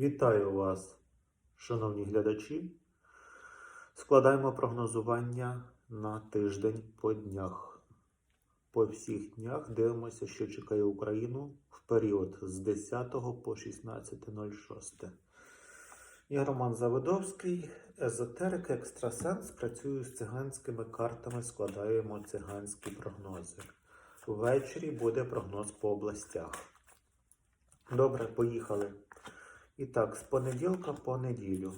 Вітаю вас, шановні глядачі. Складаємо прогнозування на тиждень по днях. По всіх днях дивимося, що чекає Україну в період з 10 по 16.06. Я Роман Заводовський, езотерик, екстрасенс. Працюю з циганськими картами, складаємо циганські прогнози. Ввечері буде прогноз по областях. Добре, поїхали. І так, з понеділка по неділю.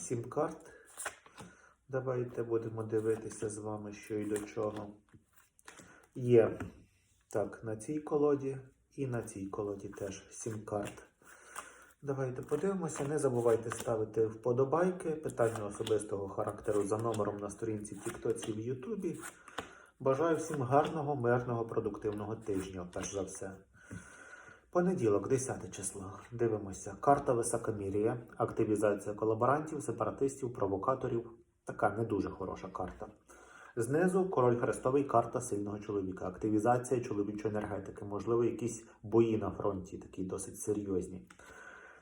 Сім карт. Давайте будемо дивитися з вами, що і до чого. Є так, на цій колоді і на цій колоді теж сім карт. Давайте подивимося. Не забувайте ставити вподобайки. Питання особистого характеру за номером на сторінці Тіктоці в Ютубі. Бажаю всім гарного, мирного, продуктивного тижня, перш за все. Понеділок, 10 число. Дивимося. Карта Високомір'я, активізація колаборантів, сепаратистів, провокаторів. Така не дуже хороша карта. Знизу король Хрестовий, карта сильного чоловіка. Активізація чоловічої енергетики. Можливо, якісь бої на фронті, такі досить серйозні.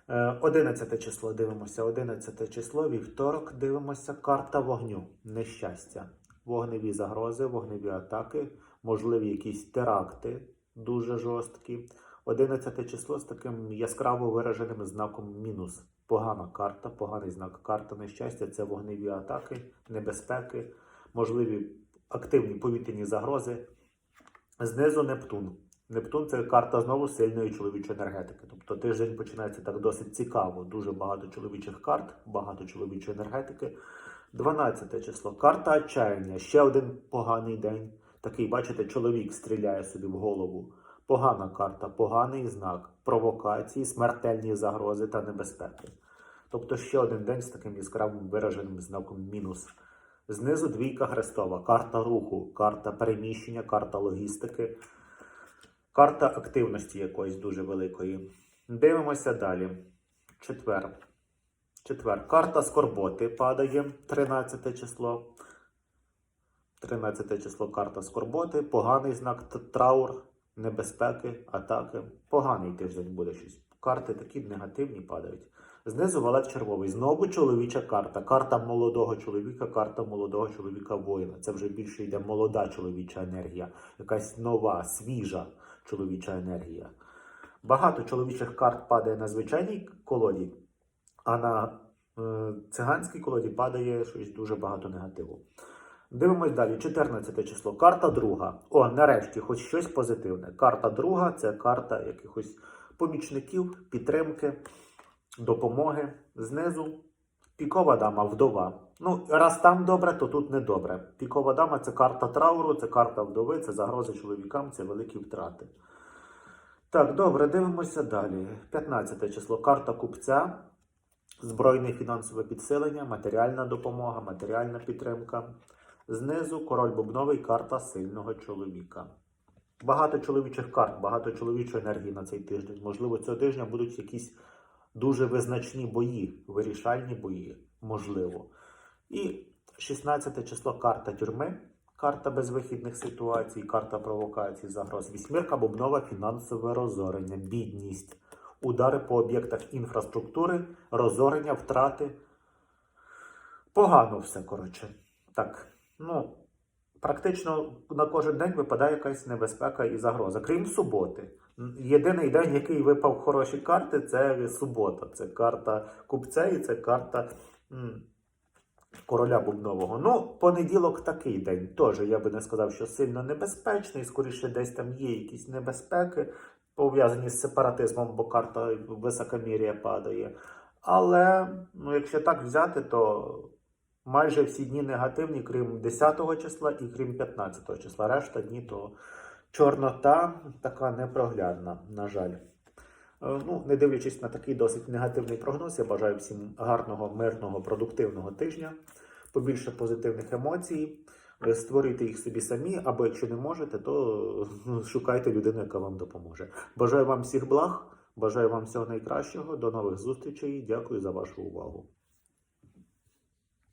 Е, 11 число дивимося. 11 число, вівторок дивимося. Карта вогню. Нещастя. Вогневі загрози, вогневі атаки, можливі якісь теракти дуже жорсткі. 11 число з таким яскраво вираженим знаком мінус. Погана карта, поганий знак. Карта нещастя це вогневі атаки, небезпеки, можливі активні повітряні загрози. Знизу Нептун. Нептун це карта знову сильної чоловічої енергетики. Тобто тиждень починається так досить цікаво. Дуже багато чоловічих карт, багато чоловічої енергетики. 12 число. Карта отчаяння. Ще один поганий день. Такий, бачите, чоловік стріляє собі в голову. Погана карта, поганий знак, провокації, смертельні загрози та небезпеки. Тобто ще один день з таким яскравим вираженим знаком мінус. Знизу двійка хрестова, карта руху, карта переміщення, карта логістики, карта активності якоїсь дуже великої. Дивимося далі. Четвер. Четвер. Карта скорботи падає 13 число. 13 число карта скорботи, поганий знак траур, небезпеки, атаки. Поганий тиждень буде щось. Карти такі негативні падають. Знизу валет червовий. Знову чоловіча карта. Карта молодого чоловіка, карта молодого чоловіка воїна. Це вже більше йде молода чоловіча енергія, якась нова, свіжа чоловіча енергія. Багато чоловічих карт падає на звичайній колоді, а на е, циганській колоді падає щось дуже багато негативу. Дивимось далі. 14 число. Карта друга. О, нарешті, хоч щось позитивне. Карта друга це карта якихось помічників, підтримки, допомоги. Знизу пікова дама, вдова. Ну, раз там добре, то тут не добре. Пікова дама це карта трауру, це карта вдови, це загрози чоловікам, це великі втрати. Так, добре, дивимося далі. 15 число. Карта купця. Збройне фінансове підсилення, матеріальна допомога, матеріальна підтримка. Знизу король бубновий, карта сильного чоловіка. Багато чоловічих карт, багато чоловічої енергії на цей тиждень. Можливо, цього тижня будуть якісь дуже визначні бої, вирішальні бої, можливо. І 16 число карта тюрми, карта безвихідних ситуацій, карта провокацій, загроз. Вісьмірка бубнова, фінансове розорення, бідність, удари по об'єктах інфраструктури, розорення, втрати. Погано все, коротше. Так, ну, практично на кожен день випадає якась небезпека і загроза, крім суботи. Єдиний день, який випав хороші карти, це субота. Це карта купця і це карта м, короля бубнового. Ну, понеділок такий день. Теж я би не сказав, що сильно небезпечний. Скоріше, десь там є якісь небезпеки, пов'язані з сепаратизмом, бо карта високомір'я падає. Але ну, якщо так взяти, то майже всі дні негативні, крім 10 числа і крім 15 числа. Решта дні то чорнота така непроглядна, на жаль. Е, Ну, не дивлячись на такий досить негативний прогноз, я бажаю всім гарного, мирного, продуктивного тижня, побільше позитивних емоцій. Е, Створюйте їх собі самі, або якщо не можете, то е, шукайте людину, яка вам допоможе. Бажаю вам всіх благ, бажаю вам всього найкращого. До нових зустрічей. Дякую за вашу увагу.